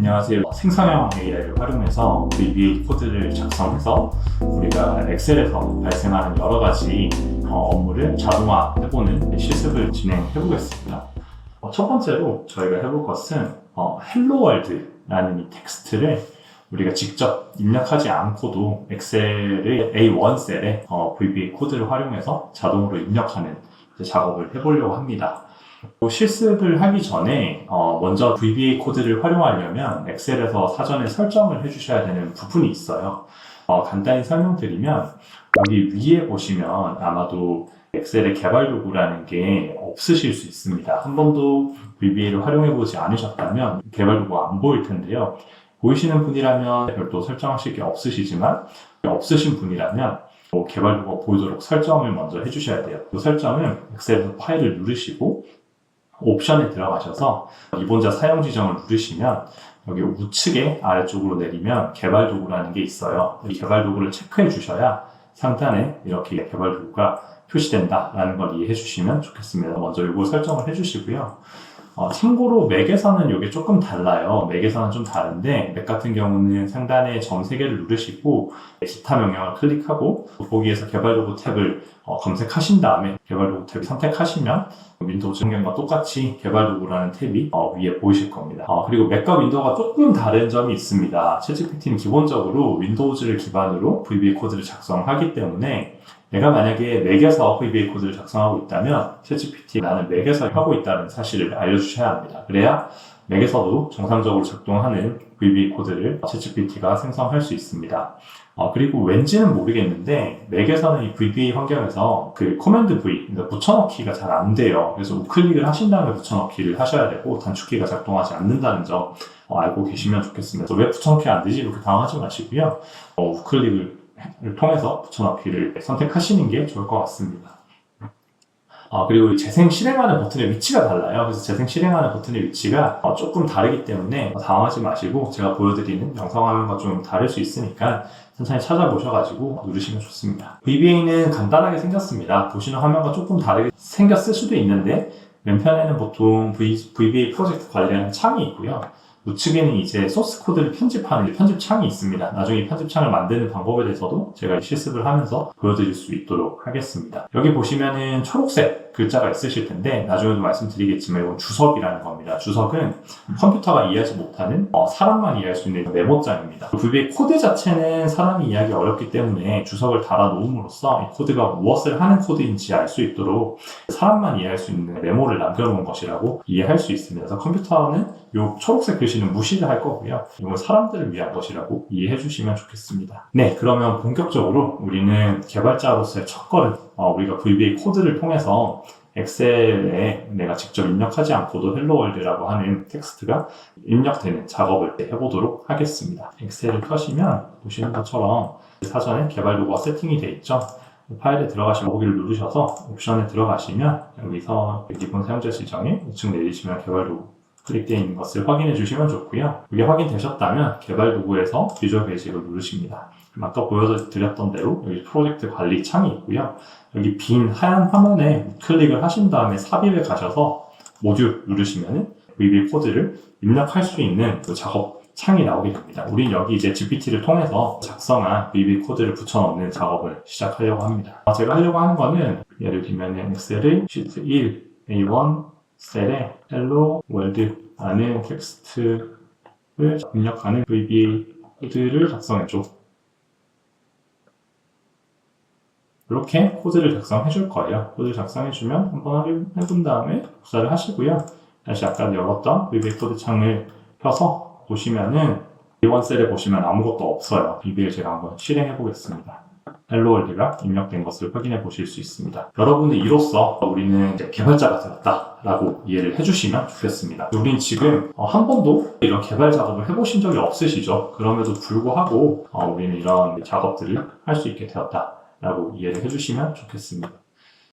안녕하세요. 생성형 AI를 활용해서 VBA 코드를 작성해서 우리가 엑셀에서 발생하는 여러 가지 어, 업무를 자동화해보는 실습을 진행해 보겠습니다. 어, 첫 번째로 저희가 해볼 것은 어, 헬로 월드라는 이 텍스트를 우리가 직접 입력하지 않고도 엑셀의 A1 셀에 어, VBA 코드를 활용해서 자동으로 입력하는 작업을 해보려고 합니다. 또 실습을 하기 전에 어, 먼저 VBA 코드를 활용하려면 엑셀에서 사전에 설정을 해주셔야 되는 부분이 있어요. 어, 간단히 설명드리면 여기 위에 보시면 아마도 엑셀의 개발 도구라는 게 없으실 수 있습니다. 한 번도 VBA를 활용해 보지 않으셨다면 개발 도구가 안 보일 텐데요. 보이시는 분이라면 별도 설정하실 게 없으시지만 없으신 분이라면 뭐 개발 도구가 보이도록 설정을 먼저 해주셔야 돼요. 그 설정은 엑셀에서 파일을 누르시고 옵션에 들어가셔서 기본자 사용 지정을 누르시면 여기 우측에 아래쪽으로 내리면 개발 도구라는 게 있어요. 이 개발 도구를 체크해 주셔야 상단에 이렇게 개발 도구가 표시된다라는 걸 이해해 주시면 좋겠습니다. 먼저 이거 설정을 해 주시고요. 어, 참고로 맥에서는 이게 조금 달라요. 맥에서는 좀 다른데 맥 같은 경우는 상단에 점 3개를 누르시고 기타 명령을 클릭하고 보기에서 개발 도구 탭을 어, 검색하신 다음에 개발 도구 탭을 선택하시면 윈도우 증명과 똑같이 개발 도구라는 탭이 어, 위에 보이실 겁니다. 어, 그리고 맥과 윈도우가 조금 다른 점이 있습니다. 챗GPT는 기본적으로 윈도우즈를 기반으로 VBA 코드를 작성하기 때문에 내가 만약에 맥에서 VBA 코드를 작성하고 있다면 챗GPT 나는 맥에서 하고 있다는 사실을 알려주셔야 합니다. 그래야 맥에서도 정상적으로 작동하는 VBA 코드를 챗GPT가 생성할 수 있습니다. 어, 그리고 왠지는 모르겠는데 맥에서는 이 VBA 환경에서 그 코맨드 V, 그러니까 붙여넣기가 잘 안 돼요. 그래서 우클릭을 하신 다음에 붙여넣기를 하셔야 되고 단축키가 작동하지 않는다는 점 어, 알고 계시면 좋겠습니다. 왜 붙여넣기가 안 되지 이렇게 당황하지 마시고요. 어, 우클릭을 통해서 붙여넣기를 선택하시는 게 좋을 것 같습니다. 아, 그리고 재생 실행하는 버튼의 위치가 달라요. 그래서 재생 실행하는 버튼의 위치가 어, 조금 다르기 때문에 당황하지 마시고 제가 보여드리는 영상 화면과 좀 다를 수 있으니까 천천히 찾아보셔가지고 누르시면 좋습니다. VBA는 간단하게 생겼습니다. 보시는 화면과 조금 다르게 생겼을 수도 있는데 왼편에는 보통 v, VBA 프로젝트 관리하는 창이 있고요. 우측에는 이제 소스 코드를 편집하는 편집 창이 있습니다. 나중에 편집 창을 만드는 방법에 대해서도 제가 실습을 하면서 보여드릴 수 있도록 하겠습니다. 여기 보시면은 초록색 글자가 있으실 텐데 나중에도 말씀드리겠지만 이건 주석이라는 겁니다. 주석은 컴퓨터가 이해하지 못하는 어, 사람만 이해할 수 있는 메모장입니다. VBA 코드 자체는 사람이 이해하기 어렵기 때문에 주석을 달아 놓음으로써 이 코드가 무엇을 하는 코드인지 알 수 있도록 사람만 이해할 수 있는 메모를 남겨놓은 것이라고 이해할 수 있습니다. 그래서 컴퓨터는 이 초록색 글씨는 무시를 할 거고요. 이건 사람들을 위한 것이라고 이해해 주시면 좋겠습니다. 네, 그러면 본격적으로 우리는 개발자로서의 첫 걸음, 어, 우리가 VBA 코드를 통해서 엑셀에 내가 직접 입력하지 않고도 헬로 월드라고 하는 텍스트가 입력되는 작업을 해보도록 하겠습니다. 엑셀을 켜시면 보시는 것처럼 사전에 개발 도구가 세팅이 되어 있죠. 파일에 들어가시면 보기를 누르셔서 옵션에 들어가시면 여기서 기본 사용자 지정에 우측 내리시면 개발 도구 클릭되어 있는 것을 확인해 주시면 좋고요. 이게 확인되셨다면 개발 도구에서 비주얼 베이직을 누르십니다. 아까 보여드렸던 대로 여기 프로젝트 관리 창이 있고요. 여기 빈 하얀 화면에 클릭을 하신 다음에 삽입에 가셔서 모듈 누르시면 VB 코드를 입력할 수 있는 그 작업 창이 나오게 됩니다. 우린 여기 이제 GPT를 통해서 작성한 VB 코드를 붙여넣는 작업을 시작하려고 합니다. 제가 하려고 하는 거는 예를 들면 엑셀의 시트 1, A1 셀에 hello world라는 텍스트를 입력하는 VBA 코드를 작성해줘. 이렇게 코드를 작성해 줄 거예요. 코드를 작성해 주면 한번 확인해 본 다음에 복사를 하시고요. 다시 아까 열었던 VBA 코드 창을 펴서 보시면은 A1 셀에 보시면 아무것도 없어요. VBA를 제가 한번 실행해 보겠습니다. 헬로 월드가 입력된 것을 확인해 보실 수 있습니다. 여러분은 이로써 우리는 개발자가 되었다 라고 이해를 해주시면 좋겠습니다. 우린 지금 어, 한 번도 이런 개발 작업을 해보신 적이 없으시죠? 그럼에도 불구하고 어, 우리는 이런 작업들을 할 수 있게 되었다 라고 이해를 해주시면 좋겠습니다.